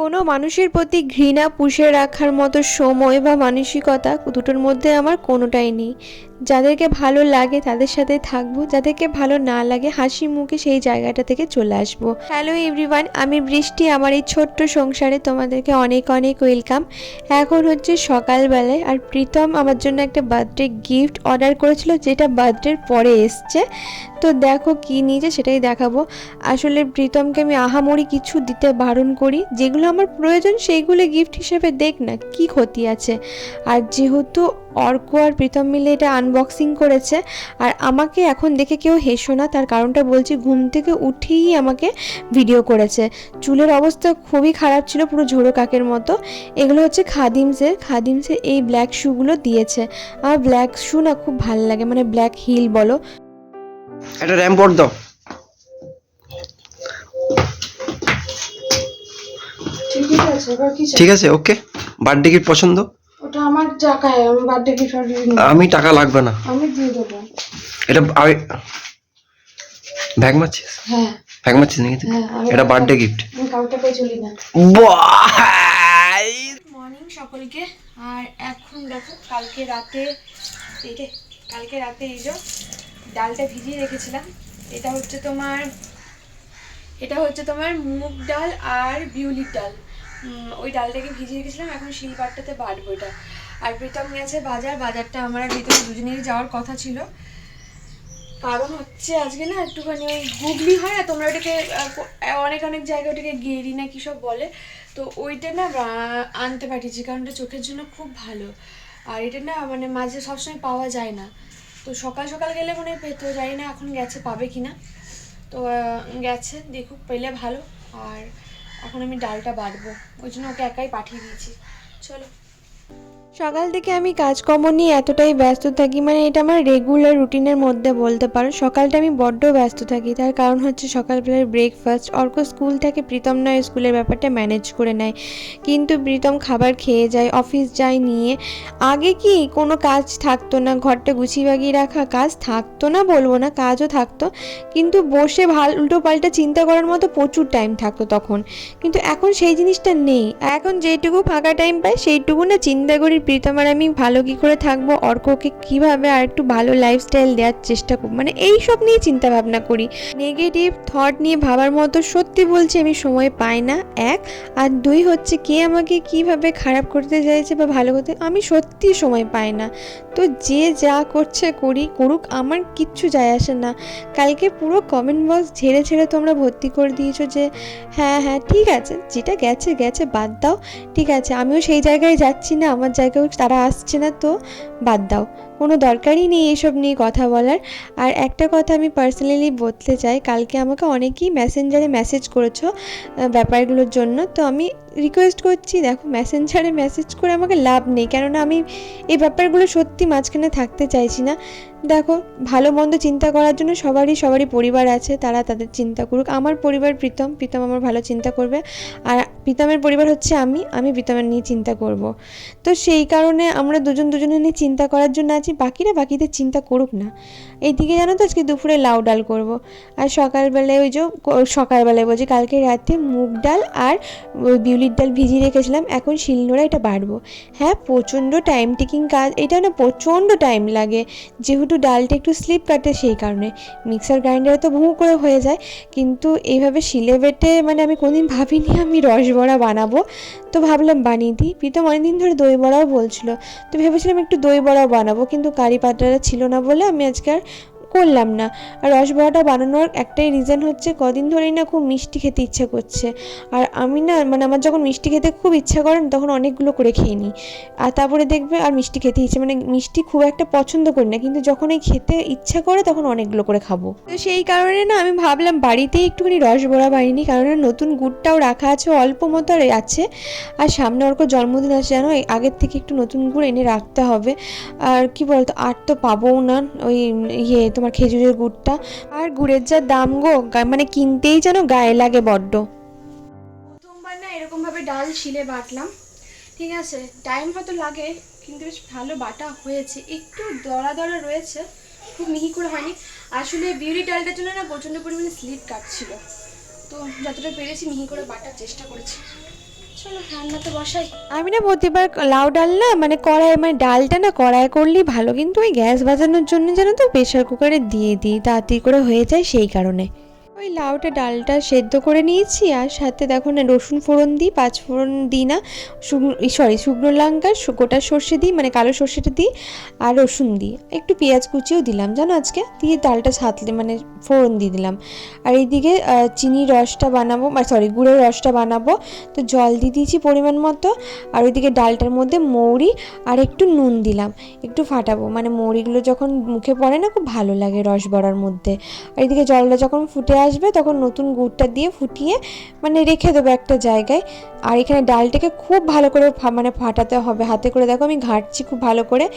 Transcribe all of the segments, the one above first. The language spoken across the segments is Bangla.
কোনো মানুষের প্রতি ঘৃণা পুষে রাখার মতো সময় বা মানসিকতা দুটোর মধ্যে আমার কোনোটাই নেই। যাদেরকে ভালো লাগে তাদের সাথে থাকব, যাদেরকে ভালো না লাগে হাসি মুখে সেই জায়গাটা থেকে চলে আসব। হ্যালো এভরিওয়ান আমি বৃষ্টি, আমার এই ছোট্ট সংসারে তোমাদেরকে অনেক অনেক ওয়েলকাম এখন হচ্ছে সকালবেলায় আর প্রীতম আমার জন্য একটা বার্থডে গিফট অর্ডার করেছিল, যেটা বার্থডের পরে এসছে। তো দেখো কি নিয়েছে সেটাই দেখাবো। আসলে প্রীতমকে আমি আহামরি কিছু দিতে বারণ করি, যেগুলো আমার প্রয়োজন সেইগুলো গিফট হিসেবে দেখ না, কি ক্ষতি আছে। আর যেহেতু অর্ক আর প্রীতম মিলে এটা আনবক্সিং করেছে। আর আমাকে এখন দেখে কেউ হেসো না তার কারণটা বলছি ঘুম থেকে উঠেই আমাকে ভিডিও করেছে। চুলের অবস্থা খুবই খারাপ ছিল পুরো ঝোড়ো কাকের মতো। এগুলো হচ্ছে খাদিমসের খাদিমসের এই ব্ল্যাক শুগুলো দিয়েছে। আমার ব্ল্যাক শু না খুব ভালো লাগে মানে ব্ল্যাক হিল বলো। একটা র্যাম্পোর্ট দাও। কি? ঠিক আছে ওকে বার্থডে গিফট পছন্দ? ওটা আমার টাকায় আমি বার্থডে গিফট আমি টাকা লাগবে না। আমি দিয়ে দেবো। এটা আমি ব্যাগ মারছিস? হ্যাঁ। ব্যাগ মারছিস নাকি? হ্যাঁ এটা বার্থডে গিফট আমি কাউকে পেয়ে চলি না। বাই! মর্নিং সকলকে। আর এখন দেখো কালকে রাতে এই যে কালকে রাতে এই যে ডালটা ভিজিয়ে রেখেছিলাম। এটা হচ্ছে তোমার এটা হচ্ছে তোমার মুগ ডাল আর বিউলির ডাল। ওই ডালটাকে ভিজিয়ে রেখেছিলাম, এখন শিলপাটটাতে বাটবো এটা। আর প্রীতম গেছে বাজার, বাজারটা আমার আর প্রীতম দুজনেরই যাওয়ার কথা ছিল। কারণ হচ্ছে আজকে না একটুখানি ওই গুগলি হয় না, তোমরা ওটাকে অনেক অনেক জায়গায় ওটাকে গেরি না কী সব বলে। তো ওইটা না আনতে পাঠিয়েছি, কারণ ওটা চোখের জন্য খুব ভালো। আর এটা না মানে মাঝে সবসময় পাওয়া যায় না। তো সকাল সকাল গেলে মনে হয় পেতো জানি না, এখন গেছে, পাবে কি না তো গেছে, দেখুক, পেলে ভালো। আর এখন আমি ডালটা বাটবো ওই জন্য ওকে একাই পাঠিয়ে দিয়েছি। চলো। সকাল থেকে আমি কাজকর্ম নিয়ে এতটাই ব্যস্ত থাকি মানে এটা আমার রেগুলার রুটিনের মধ্যে বলতে পারো। সকালটা আমি বড্ড ব্যস্ত থাকি, তার কারণ হচ্ছে সকালবেলার ব্রেকফাস্ট অর্ক স্কুল থেকে প্রীতম নয় স্কুলের ব্যাপারটা ম্যানেজ করে নেয়। কিন্তু প্রীতম খাবার খেয়ে যায় অফিস যায় নিয়ে। আগে কি কোনো কাজ থাকতো না, ঘরটা গুছিয়ে বাগিয়ে রাখা কাজ থাকতো না বলব না, কাজও থাকতো। কিন্তু বসে ভালো উল্টো পাল্টা চিন্তা করার মতো প্রচুর টাইম থাকতো তখন। কিন্তু এখন সেই জিনিসটা নেই। এখন যেটুকু ফাঁকা টাইম পাই সেইটুকু না চিন্তা করি প্রীতম আর আমি ভালো কি করে থাকব? অর্ককে কীভাবে আর একটু ভালো লাইফস্টাইল দেওয়ার চেষ্টা করব? মানে এই সব নিয়ে চিন্তা ভাবনা করি। নেগেটিভ থট নিয়ে ভাবার মতো সত্যি বলছি আমি সময় পাই না, এক। আর দুই হচ্ছে কে আমাকে কীভাবে খারাপ করতে চাইছে বা ভালো করতে আমি সত্যি সময় পাই না। তো যে যা করছে করি, করুক, আমার কিচ্ছু যায় আসে না। কালকে পুরো কমেন্ট বক্স ঝেড়ে ঝেড়ে তোমরা ভর্তি করে দিয়েছ যে হ্যাঁ হ্যাঁ ঠিক আছে, যেটা গেছে গেছে, বাদ দাও, ঠিক আছে, আমিও সেই জায়গায় যাচ্ছি না, আমার জায়গায় তারা আসছে না, তো বাদ দাও। কোনো দরকারই নেই এসব নিয়ে কথা বলার। আর একটা কথা আমি পার্সোনালি বলতে চাই, কালকে আমাকে অনেকেই মেসেঞ্জারে মেসেজ করেছ ব্যাপারগুলোর জন্য। তো আমি রিকোয়েস্ট করছি, দেখো মেসেঞ্জারে মেসেজ করে আমাকে লাভ নেই। কেননা আমি এই ব্যাপারগুলো সত্যি মাঝখানে থাকতে চাইছি না। দেখো, ভালো মন্দ চিন্তা করার জন্য সবারই সবারই পরিবার আছে, তারা তাদের চিন্তা করুক। আমার পরিবার প্রীতম প্রীতম আমার ভালো চিন্তা করবে। আর প্রীতমের পরিবার হচ্ছে আমি আমি প্রীতমের নিয়ে চিন্তা করব। তো সেই কারণে আমরা দুজন দুজনের নিয়ে চিন্তা করার জন্য আছি, বাকিরা বাকিদের চিন্তা করুক না। এইদিকে জানো তো, আজকে দুপুরে লাউ ডাল করব। আর সকালবেলায় ওই যে সকালবেলায় বলছি, কালকে রাতে মুগ ডাল আর বিউলির ডাল ভিজিয়ে রেখেছিলাম, এখন শিলনোড়া এটা বাড়বো। হ্যাঁ প্রচণ্ড টাইম টেকিং কাজ, এটা না প্রচণ্ড টাইম লাগে। যেহেতু ডালটা একটু স্লিপ কাটে সেই কারণে। মিক্সার গ্রাইন্ডারে তো ভুঁ করে হয়ে যায়, কিন্তু এইভাবে শিলে বেটে মানে আমি কোনোদিন ভাবিনি আমি রসবড়া বানাবো। তো ভাবলাম বানিয়ে দিই। প্রীতম অনেকদিন ধরে দই বড়াও বলছিল। তো ভেবেছিলাম একটু দই বড়াও বানাবো, কিন্তু কারি পাতাটা ছিল না বলে আমি আজকে আর করলাম না। আর রসবড়াটা বানানোর একটাই রিজন হচ্ছে, কদিন ধরেই না খুব মিষ্টি খেতে ইচ্ছে করছে। আর আমি না মানে আমার যখন মিষ্টি খেতে খুব ইচ্ছা করেন তখন অনেকগুলো করে খেয়ে নিই। আর তারপরে দেখবে আর মিষ্টি খেতে ইচ্ছে মানে মিষ্টি খুব একটা পছন্দ করি না, কিন্তু যখন এই খেতে ইচ্ছা করে তখন অনেকগুলো করে খাব। তো সেই কারণে না আমি ভাবলাম বাড়িতেই একটুখানি রসবড়া বানিয়ে কারণ নতুন গুড়টাও রাখা আছে অল্প মতো আর আছে। আর সামনে ওর জন্মদিন আছে, জানো? আগের থেকে একটু নতুন গুড় এনে রাখতে হবে। আর কি বলতো, আর তো পাবোও না, ওই ইয়ে তোমার খেজুরের গুড়টা। আর গুড়ের যা দাম গো মানে কিনতেই যেন গায়ে লাগে বড্ড। প্রথমবার না এরকমভাবে ডাল শিলে বাটলাম। ঠিক আছে টাইম হয়তো লাগে, কিন্তু বেশ ভালো বাটা হয়েছে। একটু দড়া দড়া রয়েছে, খুব মিহি করে হয়নি। আসলে বিউরি ডালটার জন্য না প্রচণ্ড পরিমাণে স্লিপ কাটছিল। তো যতটা পেরেছি মিহি করে বাটার চেষ্টা করেছি। আমি না প্রতিবার লাউ ডাল না মানে কড়াই মানে ডালটা না কড়াই করলেই ভালো, কিন্তু ওই গ্যাস বাজানোর জন্য যেন তো প্রেশার কুকারে দিয়ে দিই, তাড়াতাড়ি করে হয়ে যায় সেই কারণে। ওই লাউটা ডালটা সেদ্ধ করে নিয়েছি, আর সাথে দেখো না রসুন ফোড়ন দিই, পাঁচ ফোড়ন দিই না, শুকনো সরি শুকনো লঙ্কা গোটা সর্ষে দিই মানে কালো সর্ষেটা দিই, আর রসুন দিই। একটু পেঁয়াজ কুচিও দিলাম, জানো আজকে? দিয়ে ডালটা ছাতলে মানে ফোড়ন দিয়ে দিলাম। আর এইদিকে চিনির রসটা বানাবো সরি গুড়ের রসটা বানাবো। তো জল দিয়ে দিয়েছি পরিমাণ মতো, আর ওইদিকে ডালটার মধ্যে মৌরি, আর একটু নুন দিলাম। একটু ফাটাবো মানে মৌরিগুলো যখন মুখে পড়ে না, খুব ভালো লাগে রস বড়ার মধ্যে। আর এদিকে জলটা যখন ফুটে আসবে, তখন নতুন গুড়টা দিয়ে ফুটিয়ে মানে রেখে দেবো একটা জায়গায়। আর এখানে ডালটাকে খুব ভালো করে মানে ফাটাতে হবে। হাতে করে দেখো আমি ঘাটছি খুব ভালো করে।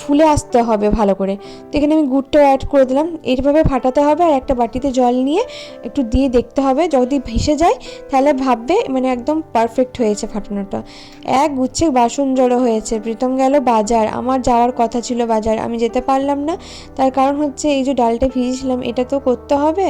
ফুলে আসতে হবে ভালো করে। তো এখানে আমি গুড়টাও অ্যাড করে দিলাম। এইভাবে ফাটাতে হবে আর একটা বাটিতে জল নিয়ে একটু দিয়ে দেখতে হবে। যদি ভেসে যায়, তাহলে ভাববে মানে একদম পারফেক্ট হয়েছে ফাটানোটা। এক গুচ্ছে বাসন জড়ো হয়েছে। প্রীতম গেল বাজার। আমার যাওয়ার কথা ছিল বাজার। আমি যেতে পারলাম না। তার কারণ হচ্ছে এই যে ডালটা ভিজেছিলাম এটা তো করতে হবে।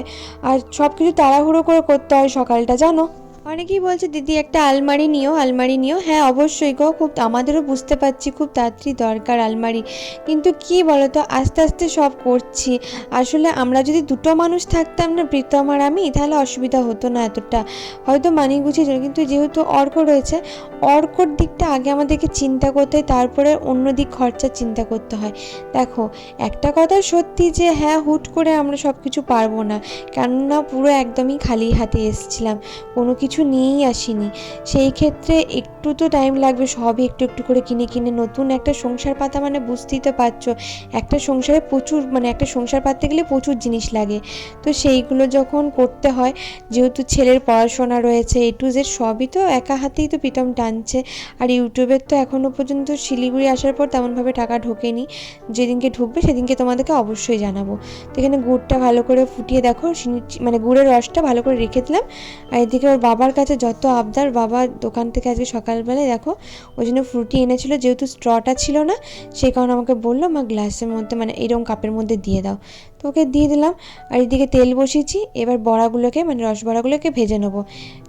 আর সব কিছু তাড়াহুড়ো করে করতে হয় সকালটা জানো? অনেকেই বলছে, দিদি, একটা আলমারি নিও আলমারি নিও। হ্যাঁ অবশ্যই গো, খুব আমাদেরও বুঝতে পারছি, খুব তাড়াতাড়ি দরকার আলমারি। কিন্তু কি বলতো, আস্তে আস্তে সব করছি। আসলে আমরা যদি দুটো মানুষ থাকতাম না, প্রীতম আর আমি, তাহলে অসুবিধা হতো না এতটা। হয়তো মানিয়ে গুছিয়ে কিন্তু যেহেতু অর্ক রয়েছে, অর্কর দিকটা আগে আমাদেরকে চিন্তা করতে হয়, তারপরে অন্য দিক খরচার চিন্তা করতে হয়। দেখো, একটা কথা সত্যি যে হ্যাঁ হুট করে আমরা সব কিছু পারব না। কেননা পুরো একদমই খালি হাতে এসেছিলাম। কোনো কিছু নিয়েই আসিনি। সেই ক্ষেত্রে একটু তো টাইম লাগবে, সবই একটু একটু করে কিনে কিনে। নতুন একটা সংসার পাতা মানে বুঝতেই তো পারছ, একটা সংসারে প্রচুর মানে একটা সংসার পাততে গেলে প্রচুর জিনিস লাগে। তো সেইগুলো যখন করতে হয়, যেহেতু ছেলের পড়াশোনা রয়েছে এ টু জেড সবই তো একা হাতেই তো প্রীতম টানছে। আর ইউটিউবের তো এখনও পর্যন্ত শিলিগুড়ি আসার পর তেমনভাবে টাকা ঢোকেনি। যেদিনকে ঢুকবে সেদিনকে তোমাদেরকে অবশ্যই জানাব। তো এখানে গুড়টা ভালো করে ফুটিয়ে দেখো মানে গুড়ের রসটা ভালো করে রেখে দিলাম। আর এদিকে ওর বাবার কাছে যত আবদার, বাবা দোকান থেকে আজকে সকালবেলায় দেখো ওই জন্য ফ্রুটি এনেছিল, যেহেতু স্ট্রটা ছিল না, সেই কারণে আমাকে বলল, মা, গ্লাসের মধ্যে মানে এরকম কাপের মধ্যে দিয়ে দাও। তো ওকে দিয়ে দিলাম। আর এদিকে তেল বসিয়েছি। এবার বড়াগুলোকে মানে রস বড়াগুলোকে ভেজে নেব।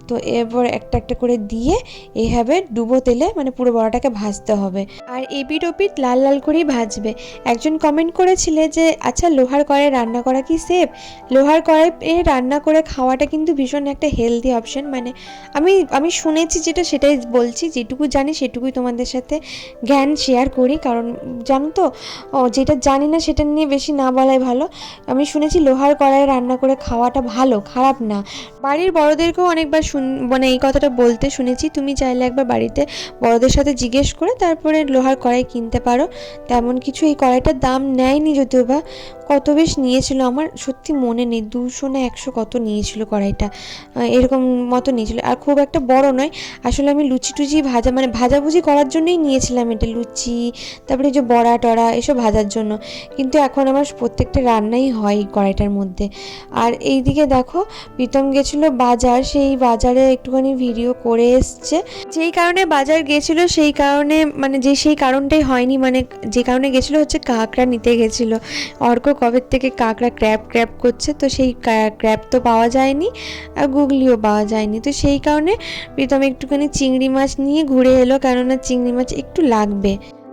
তো এরপর একটা একটা করে দিয়ে এইভাবে ডুবো তেলে মানে পুরো বড়াটাকে ভাজতে হবে। আর এপিট ওপিট লাল লাল করেই ভাজবে। একজন কমেন্ট করেছিলে যে আচ্ছা লোহার কড়াই রান্না করা কি সেফ লোহার কড়াইয়ে রান্না করে খাওয়াটা কিন্তু ভীষণ একটা হেলদি অপশন মানে আমি আমি শুনেছি যেটা, সেটাই বলছি। যেটুকু জানি, সেটুকুই তোমাদের সাথে জ্ঞান শেয়ার করি। কারণ জানো তো যেটা জানি না, সেটা নিয়ে বেশি না বলাই ভালো। আমি শুনেছি লোহার কড়াইয়ে রান্না করে খাওয়াটা ভালো, খারাপ না। বাড়ির বড়দেরকেও অনেকবার শুন মানে এই কথাটা বলতে শুনেছি, তুমি চাইলে একবার বাড়িতে বড়দের সাথে জিজ্ঞেস করে তারপরে লোহার কড়াই কিনতে পারো। তেমন কিছু এই কড়াইটার দাম নেয়নি যদিও বা কত বেশ নিয়েছিল আমার, সত্যি মনে নেই, দুশো না একশো কত নিয়েছিল কড়াইটা। এরকম মতো নিয়েছিল, আর খুব একটা বড় নয়। আসলে আমি লুচি টুচি ভাজা মানে ভাজাভুজি করার জন্যই নিয়েছিলাম এটা, লুচি, তারপরে যে বড়া টড়া এসব ভাজার জন্য। কিন্তু এখন আমার প্রত্যেকটা রান্নাই হয় এই কড়াইটার মধ্যে। আর এইদিকে দেখো, প্রীতম গেছিল বাজার, সেই বাজারে একটুখানি ভিডিও করে এসছে। যেই কারণে বাজার গেছিল, সেই কারণে মানে যে সেই কারণটাই হয়নি মানে যে কারণে গেছিল হচ্ছে কাঁকড়া নিতে গেছিল। অর্ক কবে থেকে কাঁকড়া ক্র্যাপ ক্র্যাপ করছে, তো সেই ক্র্যাপ তো পাওয়া যায়নি, আর গুগলিও পাওয়া যায়নি। তো সেই কারণে প্রীতম একটুখানি চিংড়ি মাছ নিয়ে ঘুরে এলো, কেননা চিংড়ি মাছ একটু লাগবে।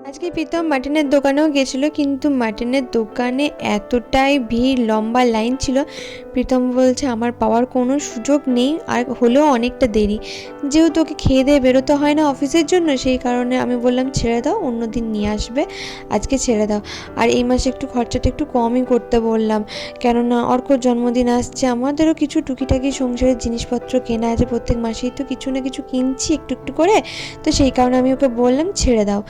আজকে প্রীতম মাটনের দোকানেও গেছিল, কিন্তু মাটনের দোকানে এতটাই ভিড়, লম্বা লাইন ছিল। প্রীতম বলছে, আমার পাওয়ার কোনো সুযোগ নেই, আর হলেও অনেকটা দেরি। যেহেতু ওকে খেয়ে দিয়ে বেরোতে হয় না অফিসের জন্য, সেই কারণে আমি বললাম, ছেড়ে দাও, অন্য দিন নিয়ে আসবে, আজকে ছেড়ে দাও। আর এই মাসে একটু খরচাটা একটু কমই করতে বললাম, কেননা অর্কর জন্মদিন আসছে, আমাদেরও কিছু টুকিটাকি সংসারের জিনিসপত্র কেনা আছে, প্রত্যেক মাসেই তো কিছু না কিছু কিনছি একটু একটু করে। তো সেই কারণে আমি ওকে বললাম, ছেড়ে দাও।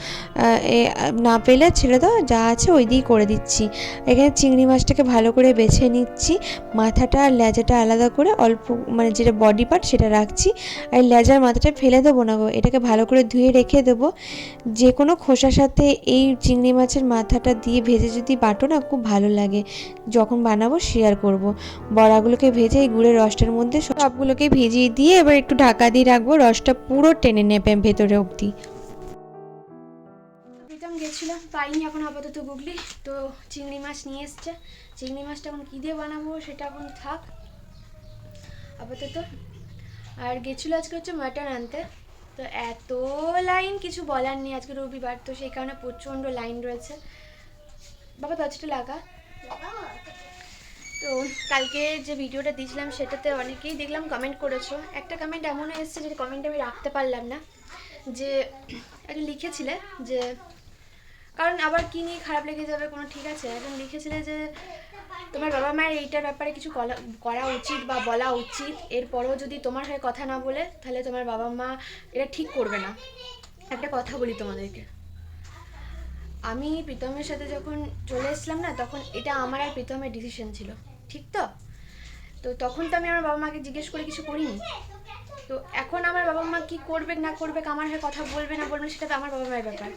না পেলে ছেড়ে দাও, যা আছে ওই দিয়েই করে দিচ্ছি। এখানে চিংড়ি মাছটাকে ভালো করে বেছে নিচ্ছি। মাথাটা আর লেজাটা আলাদা করে অল্প মানে যেটা বডি পার্ট সেটা রাখছি। আর লেজার মাথাটা ফেলে দেবো না গো, এটাকে ভালো করে ধুয়ে রেখে দেবো। যে কোনো খোসার সাথে এই চিংড়ি মাছের মাথাটা দিয়ে ভেজে যদি বাটো না, খুব ভালো লাগে। যখন বানাবো শেয়ার করব। বড়াগুলোকে ভেজে এই গুড়ের রসটার মধ্যে সবগুলোকে ভিজিয়ে দিয়ে এবার একটু ঢাকা দিয়ে রাখব, রসটা পুরো টেনে নেবে ভেতরে অবধি। প্রীতম গেছিল পাইনি এখন আপাতত গুগলি। তো চিংড়ি মাছ নিয়ে এসছে। চিংড়ি মাছটা এখন কী দিয়ে বানাবো সেটা এখন থাক। আপাতত। আর গেছিল আজকে হচ্ছে মাটন আনতে। তো এত লাইন কিছু বলার নেই আজকে রবিবার, তো সেই কারণে প্রচণ্ড লাইন রয়েছে। বাবা, দরজাটা লাগা। তো কালকে যে ভিডিওটা দিয়েছিলাম সেটাতে অনেকেই দেখলাম কমেন্ট করেছ। একটা কমেন্ট এমনও এসেছে যে কমেন্ট আমি রাখতে পারলাম না। যে একজন লিখেছিলে যে কারণ আবার কি নিয়ে খারাপ লেগে যাবে কোনো ঠিক আছে? একজন লিখেছিলে যে তোমার বাবা মায়ের এইটার ব্যাপারে কিছু করা উচিত বা বলা উচিত। এরপরেও যদি তোমার হয়ে কথা না বলে, তাহলে তোমার বাবা মা এটা ঠিক করবে না। একটা কথা বলি তোমাদেরকে। আমি প্রীতমের সাথে যখন চলে এসলাম না, তখন এটা আমার আর প্রীতমের ডিসিশন ছিল। ঠিক তো? তো তখন তো আমি আমার বাবা মাকে জিজ্ঞেস করে কিছু করিনি। তো এখন আমার বাবা মা কি করবে, না করবে, আমার হয়ে কথা বলবে, না বলবে, সেটা তো আমার বাবা মায়ের ব্যাপার।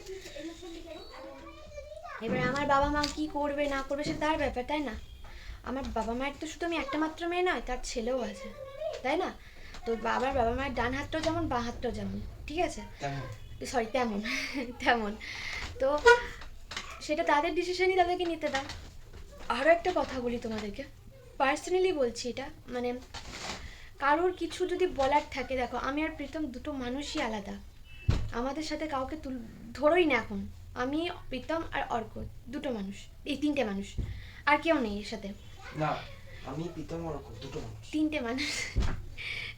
এবার আমার বাবা মা কি করবে না করবে সে তার ব্যাপার তাই না? আমার বাবা মায়ের তো শুধু আমি একটা মাত্র মেয়ে নয় তার ছেলেও আছে তাই না? তো আমার বাবা মায়ের ডান হাতটাও যেমন বাঁ হাতটাও যেমন ঠিক আছে? সরি তেমন তেমন। তো সেটা তাদের ডিসিশনই তাদেরকে নিতে দাও। আরও একটা কথা বলি তোমাদেরকে। পার্সোনালি বলছি এটা মানে কারোর কিছু যদি বলার থাকে দেখো আমি আর প্রীতম দুটো মানুষই আলাদা। আমাদের সাথে কাউকে তুল ধরোই না এখন। আমি প্রীতম আর অর্ক দুটো মানুষ এই তিনটে মানুষ। আর কেউ নেই এর সাথে। না আমি প্রীতম অর্ক দুটো মানুষ। তিনটে মানুষ।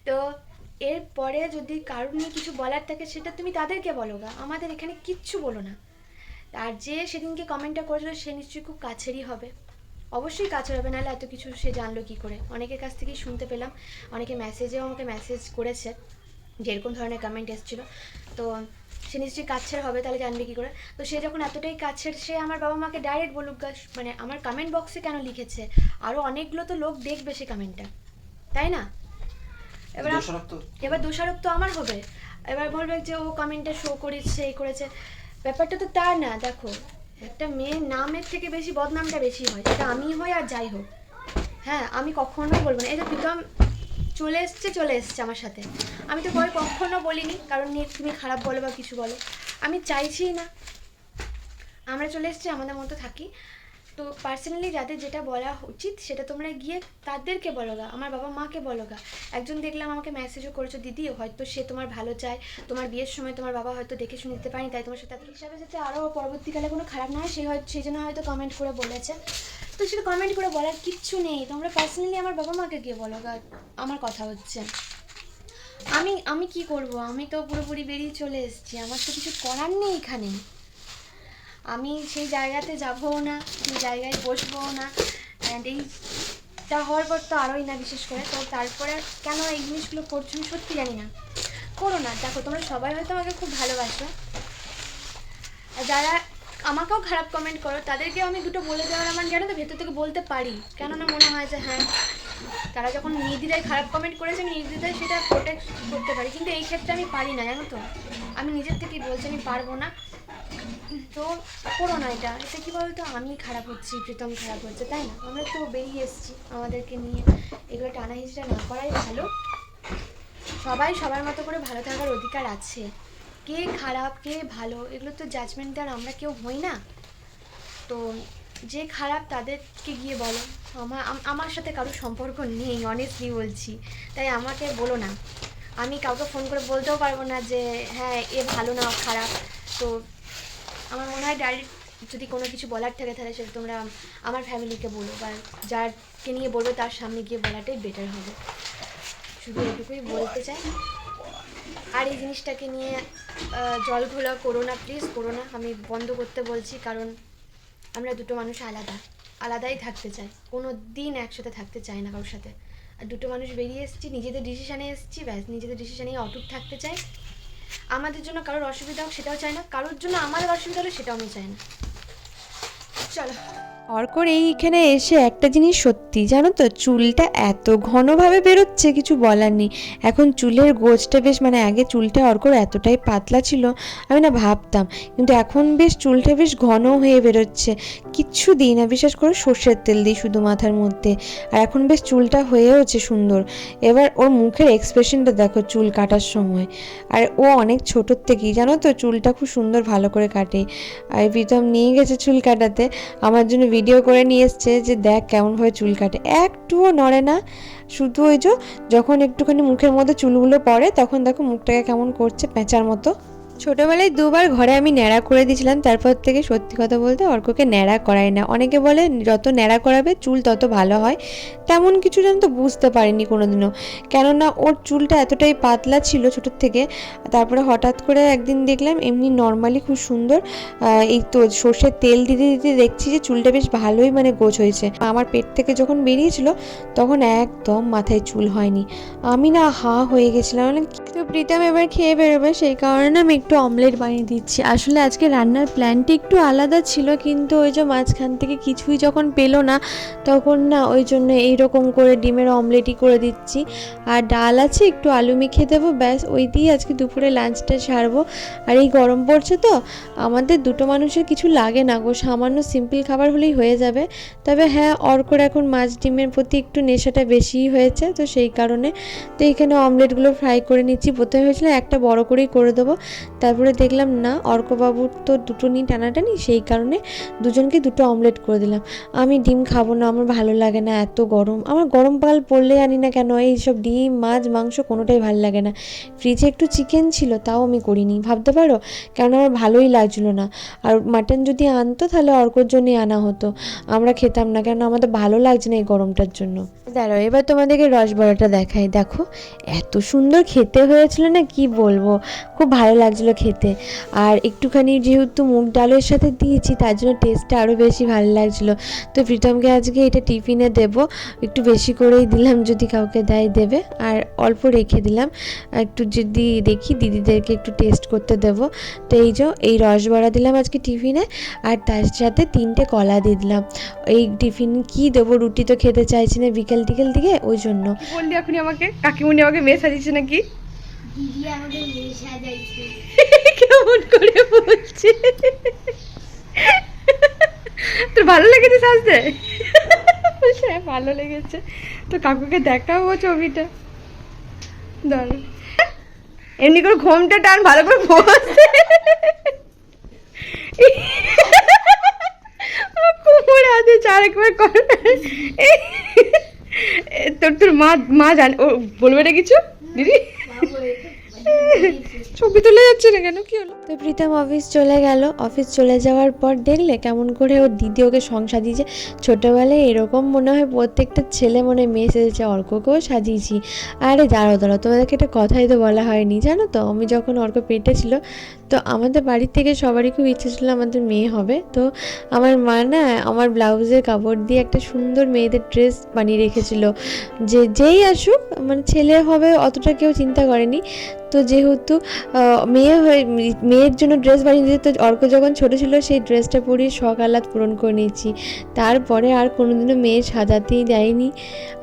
তো এরপরে যদি কারোর নিয়ে কিছু বলার থাকে সেটা তুমি তাদেরকে বলো গা। আমাদের এখানে কিচ্ছু বলো না। আর যে সেদিনকে কমেন্টটা করেছিল সে নিশ্চয়ই খুব কাছেরই হবে। অবশ্যই কাছের হবে নাহলে এত কিছু সে জানলো কি করে? অনেকের কাছ থেকেই শুনতে পেলাম। অনেকে মেসেজেও আমাকে মেসেজ করেছে। যে এরকম ধরনের কমেন্ট এসেছিল। তো সে নিশ্চয়ই কাছের হবে তাহলে জানবে কি করে। তো সে যখন এতটাই কাছের সে আমার বাবা মাকে ডাইরেক্ট বলুক মানে আমার কমেন্ট বক্সে কেন লিখেছে? আরও অনেকগুলো তো লোক দেখবে সে কমেন্টটা তাই না? এবার এবার দোষারোপ তো আমার হবে। এবার বলবে যে ও কমেন্টে শো করেছে এই করেছে। ব্যাপারটা তো তার না দেখো। একটা মেয়ের নামের থেকে বেশি বদনামটা বেশি হয়। সেটা আমি হই আর যাই হোক। হ্যাঁ আমি কখনোই বলব না। এই যে প্রীতম চলে এসছে চলে এসছে আমার সাথে। আমি তো পরে কখনো বলিনি, কারণ নিয়ে তুমি খারাপ বলো বা কিছু বলো। আমি চাইছিই না। আমরা চলে এসেছি, আমাদের মতো থাকি। তো পার্সোনালি যাদের যেটা বলা উচিত, সেটা তোমরা গিয়ে তাদেরকে বলো গা, আমার বাবা মাকে বলো গা। একজন দেখলাম আমাকে মেসেজও করেছ, দিদি, হয়তো সে তোমার ভালো চায়। তোমার বিয়ের সময় তোমার বাবা হয়তো দেখে শুনে দিতে পারেনি, তাই তোমার সাথে হিসাবে যাতে আরও পরবর্তীকালে কোনো খারাপ না হয় সেই হয়তো সেই জন্য হয়তো কমেন্ট করে বলেছে। তো সেটা কমেন্ট করে বলার কিচ্ছু নেই। তোমরা পার্সোনালি আমার বাবা মাকে গিয়ে বলো আমার কথা হচ্ছে। আমি আমি কি করব? আমি তো পুরোপুরি বেরিয়ে চলে এসেছি। আমার তো কিছু করার নেই এখানে। আমি সেই জায়গাতে যাবও না, সেই জায়গায় বসবও না। অ্যান্ড এইটা হওয়ার পর তো আরোই না বিশেষ করে। তো তারপরে কেন এই জিনিসগুলো করছ? আমি সত্যি জানি না। করো না। দেখো, তোমরা সবাই হয়তো আমাকে খুব ভালোবাসো। যারা আমাকেও খারাপ কমেন্ট করো, তাদেরকেও আমি দুটো বলে দেওয়ার আমার জানো তো ভেতর থেকে বলতে পারি। কেননা মনে হয় যে হ্যাঁ তারা যখন নির্দ্বিধায় খারাপ কমেন্ট করেছে, আমি নির্দ্বিধায় সেটা প্রোটেক্ট করতে পারি। কিন্তু এই ক্ষেত্রে আমি পারি না, জানো তো। আমি নিজের থেকেই বলছি, আমি পারব না। তো করো না এটা। এটা কী বলতো? আমি খারাপ হচ্ছি, প্রীতম খারাপ হচ্ছে, তাই না? আমরা তো বেরিয়ে এসেছি আমাদেরকে নিয়ে। এগুলো টানা হিচড়া না করাই ভালো। সবাই সবার মতো করে ভালো থাকার অধিকার আছে। কে খারাপ, কে ভালো, এগুলো তো জাজমেন্ট দেওয়ার আমরা কেউ হই না। তো যে খারাপ তাদেরকে গিয়ে বলো। আমার আমার সাথে কারোর সম্পর্ক নেই অনেস্টলি বলছি। তাই আমাকে বলো না। আমি কাউকে ফোন করে বলতেও পারব না যে হ্যাঁ এ ভালো না খারাপ। তো আমার মনে হয় ডাইরেক্ট যদি কোনো কিছু বলার থাকে, তাহলে সেটা তোমরা আমার ফ্যামিলিকে বলো বা যারকে নিয়ে বলবে, তার সামনে গিয়ে বলাটাই বেটার হবে। শুধু এটুকুই বলতে চাই। আর এই জিনিসটাকে নিয়ে জল ঘোলা করো না প্লিজ করো না। আমি বন্ধ করতে বলছি, কারণ আমরা দুটো মানুষ আলাদা। আলাদাই থাকতে চাই। কোনো দিন একসাথে থাকতে চাই না কারোর সাথে। আর দুটো মানুষ বেরিয়ে এসেছি, নিজেদের ডিসিশানে এসেছি, ব্যাস, নিজেদের ডিসিশানেই অটুট থাকতে চাই। আমাদের জন্য কারোর অসুবিধা হোক সেটাও চাই না, কারোর জন্য আমাদের অসুবিধা হলে সেটাও আমি চাই না। চলো। অর্কর এইখানে এসে একটা জিনিস সত্যি, জানো তো? চুলটা এত ঘনভাবে বেরোচ্ছে, কিছু বলার নেই। এখন চুলের গোছটা বেশ মানে আগে চুলটা অর্কর এতটাই পাতলা ছিল, আমি না ভাবতাম। কিন্তু এখন বেশ চুলটা বেশ ঘন হয়ে বেরোচ্ছে। কিচ্ছু দিই না, বিশেষ করে সর্ষের তেল দিই শুধু মাথার মধ্যে। আর এখন বেশ চুলটা হয়েওছে সুন্দর। এবার ওর মুখের এক্সপ্রেশনটা দেখো চুল কাটার সময়। আর ও অনেক ছোটোর থেকেই, জানো তো? চুলটা খুব সুন্দর ভালো করে কাটে। আর প্রীতম নিয়ে গেছে চুল কাটাতে। আমার জন্য ভিডিও করে নিয়ে এসছে যে দেখ কেমনভাবে চুল কাটে। একটুও নড়ে না, শুধু ওই যখন একটুখানি মুখের মধ্যে চুলগুলো পড়ে, তখন দেখো মুখটাকে কেমন করছে পেঁচার মতো। ছোটবেলায় দুবার ঘরে আমি ন্যাড়া করে দিয়েছিলাম, তারপর থেকে সত্যি কথা বলতে অর্ককে ন্যাড়া করাই না। অনেকে বলে যত ন্যাড়া করাবে চুল তত ভালো হয়। তেমন কিছু যেন তো বুঝতে পারিনি কোনোদিনও। কেননা ওর চুলটা এতটাই পাতলা ছিল ছোটোর থেকে, তারপরে হঠাৎ করে একদিন দেখলাম এমনি নর্মালি খুব সুন্দর এই তো সর্ষের তেল দিতে দিতে দেখছি যে চুলটা বেশ ভালোই মানে গোছ হয়েছে। আমার পেট থেকে যখন বেরিয়েছিল, তখন একদম মাথায় চুল হয়নি। আমি না হা হয়ে গেছিলাম। মানে তো প্রীতম এবার খেয়ে বেরোবে, সেই কারণে আমি একটু অমলেট বানিয়ে দিচ্ছি। আসলে আজকে রান্নার প্ল্যানটি একটু আলাদা ছিল, কিন্তু ওই যে মাঝখান থেকে কিছুই যখন পেল না, তখন না ওই জন্য এইরকম করে ডিমের অমলেটই করে দিচ্ছি। আর ডাল আছে, একটু আলু মেখে দেবো, ব্যাস, ওই দিয়ে আজকে দুপুরে লাঞ্চটা সারবো। আর এই গরম পড়ছে তো, আমাদের দুটো মানুষের কিছু লাগে না গো, সামান্য সিম্পল খাবার হলেই হয়ে যাবে। তবে হ্যাঁ অর্কর এখন মাছ ডিমের প্রতি একটু নেশাটা বেশিই হয়েছে, তো সেই কারণে, তো এখানে অমলেটগুলো ফ্রাই করে নিচ্ছি। প্রথমে হয়েছিল একটা বড় করেই করে দেবো তারপরে দেখলাম, না, অর্কবাবুর তো দুটো নিয়ে টানাটানি, সেই কারণে দুজনকে দুটো অমলেট করে দিলাম। আমি ডিম খাব না, আমার ভালো লাগে না, এত গরম। আমার গরমকাল পড়লে জানি না কেন? এই সব ডিম, মাছ, মাংস কোনোটাই ভালো লাগে না। ফ্রিজে একটু চিকেন ছিল, তাও আমি করিনি। ভাবতে পারো? কারণ আমার ভালোই লাগছিল না। আর মাটন যদি আনতো, তাহলে অর্কর জন্যই আনা হতো। আমরা খেতাম না, কেন? আমাদের ভালো লাগছে না এই গরমটার জন্য। দাঁড়াও, এবার তোমাদেরকে রসবড়াটা দেখাই। দেখো, এত সুন্দর খেতে হয়েছিল না, কি বলব? খুব ভালো লাগছিল। খেতে। আর একটুখানি যেহেতু মুগ ডালের সাথে দিয়েছি, তার জন্য টেস্টটা আরও বেশি ভালো লাগছিল। তো প্রীতমকে আজকে এটা টিফিনে দেবো। একটু বেশি করেই দিলাম, যদি কাউকে দেয় দেবে। আর অল্প রেখে দিলাম। একটু যদি দেখি, দিদিদেরকে একটু টেস্ট করতে দেবো। তো এই যে, এই রসবড়া দিলাম আজকে টিফিনে আর তার সাথে তিনটে কলা দিয়ে দিলাম। এই টিফিন কি দেবো? রুটি তো খেতে চাইছি না বিকেল টিকেল দিকে, ওই জন্য। বললি এখনই আমাকে? কাকিমুনি আমাকে মেয়ে সাজিয়েছে নাকি? কেমন করে বলছে? তোর ভালো লেগেছে সাজতে? হ্যাঁ ভালো লেগেছে। তো কাকুকে দেখাবো ছবিটা। ধর। এমনি করে ঘোমটা টান, ভালো করে বসে। কোমর হাতে চারেকবার করে। তোর তোর মা মা জানে, ও বলবে না কিছু, দিদি? ছবি তুলে যাচ্ছে না কেন? কি হলো? তো প্রীতম অফিস চলে গেল। অফিস চলে যাওয়ার পর দেখলে কেমন করে ওর দিদি ওকে সংসার দিয়েছে। ছোটোবেলায় এরকম মনে হয় প্রত্যেকটা ছেলে মনে মেয়ে সেজেছে, অর্ককেও সাজিয়েছি। আরে দাঁড়ো দাঁড়ো তোমাদেরকে একটা কথাই তো বলা হয়নি। জানো তো, আমি যখন অর্ক পেটে ছিল তো আমাদের বাড়ির থেকে সবারই খুব ইচ্ছে ছিল আমাদের মেয়ে হবে। তো আমার মা না আমার ব্লাউজের কাপড় দিয়ে একটা সুন্দর মেয়েদের ড্রেস বানিয়ে রেখেছিল। যে যেই আসুক মানে ছেলে হবে অতটা কেউ চিন্তা করেনি। তো যেহেতু মেয়ে হয়ে, মেয়ের জন্য ড্রেস বানিয়ে দিতে তো অর্ক যখন ছোটো ছিল সেই ড্রেসটা পরিয়ে শখ আহ্লাদ পূরণ করে নিয়েছি। তারপরে আর কোনোদিনও মেয়ে সাজাতেই দেয়নি।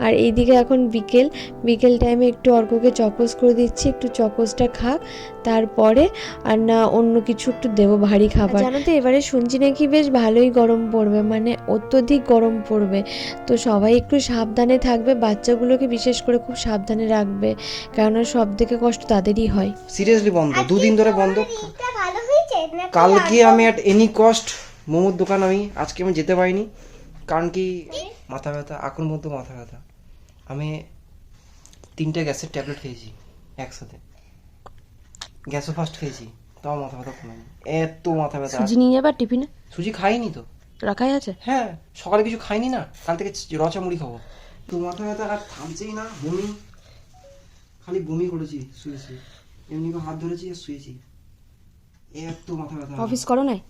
আর এইদিকে এখন বিকেল বিকেল টাইমে একটু অর্ককে চকোস করে দিচ্ছি, একটু চকোসটা খাক তারপরে আর না অন্য কিছু একটু দেবো ভারী খাবার। জানো তো এবারে শুনছি নাকি বেশ ভালোই গরম পড়বে মানে অত্যধিক গরম পড়বে। তো সবাই একটু সাবধানে থাকবে বাচ্চাগুলোকে বিশেষ করে খুব সাবধানে রাখবে কেননা সব থেকে কষ্ট তাদেরই হয়। সিরিয়াসলি বন্ধ দুদিন ধরে বন্ধ। কালকে আমি at এনি কস্ট মোমোর দোকান আমি আজকে আমি যেতে পারিনি কারণ কি? মাথা ব্যথা এখন মধ্যে মাথা ব্যথা। আমি তিনটে গ্যাসের ট্যাবলেট খেয়েছি একসাথে। গ্যাসও ফার্স্ট খেয়েছি। তাও মাথা ব্যথা কমেনি এত মাথা ব্যথা। সুজি নিয়ে যাবার টিফিনে? সুজি খাইনি তো। রাখাই আছে? হ্যাঁ সকালে কিছু খাইনি না? কাল থেকে রচা মুড়ি খাব। তো মাথা ব্যথা আর থামছেই না বমি। খালি বমি করেছি শুয়ে শুয়ে এমনি করে হাত ধরেছি আর শুয়েছি। এত মাথা ব্যথা। অফিস করো নাই?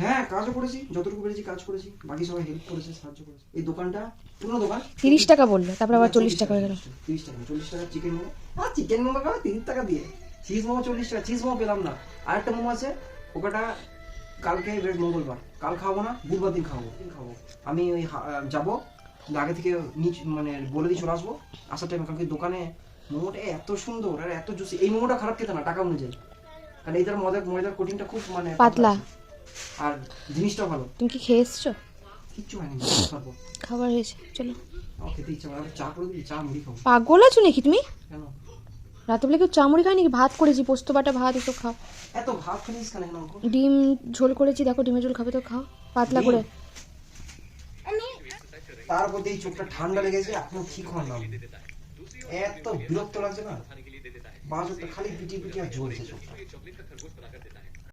হ্যাঁ কাজও করেছি যতটুকু পেরেছি কাজ করেছি। বাকি সবাই হেল্প করেছে সাহায্য করেছে। এই দোকানটা পুরো দোকান। তিরিশ টাকা বললে তারপর আবার চল্লিশ টাকা হয়ে গেল। তিরিশ টাকা চল্লিশ টাকা চিকেন মোমো। আর চিকেন মোমো খাব তিরিশ টাকা দিয়ে। চিজ মোমো চল্লিশ টাকা। চিজ মোমো পেলাম না। আর একটা মোমো আছে ওটা কালকে বেশ মঙ্গলবার। কাল খাব না বুধবার দিন খাব খাব আমি ওই যাব আগে থেকে নিচ মানে বলে দিয়ে চলে আসব। আসার টাইমে কালকে দোকানে মোমোটা এত সুন্দর আর এত জুসি এই মোমোটা খারাপ খেতে না টাকা অনুযায়ী। কারণ এইটার ময়দার ময়দার কোটিংটা খুব মানে পাতলা। আর জিনিসটা ভালো। তুমি কি খেয়ে এসছো? কিচ্ছু হয়নি পারব খাবার হয়েছে চলো। খেতে ইচ্ছা করে চা করে দিবি চা মুড়ি খাব। পাগল আছো নাকি তুমি? কেন? রাতে বেলা কেউ চামড়ি খায় নাকি ভাত করেছি পোস্ত বাটা ভাত এসব খাও। এত ভাত খানিস কেন এখন ডিম ঝোল করেছি দেখো ডিমের ঝোল খাবে তো খাও। পাতলা করে। তার মধ্যে এই চোখটা ঠান্ডা লেগেছে এখনও ঠিক হয় না। এত বিরক্ত লাগছে না? খালি পিটি পিটি আর জ্বলছে চোখটা।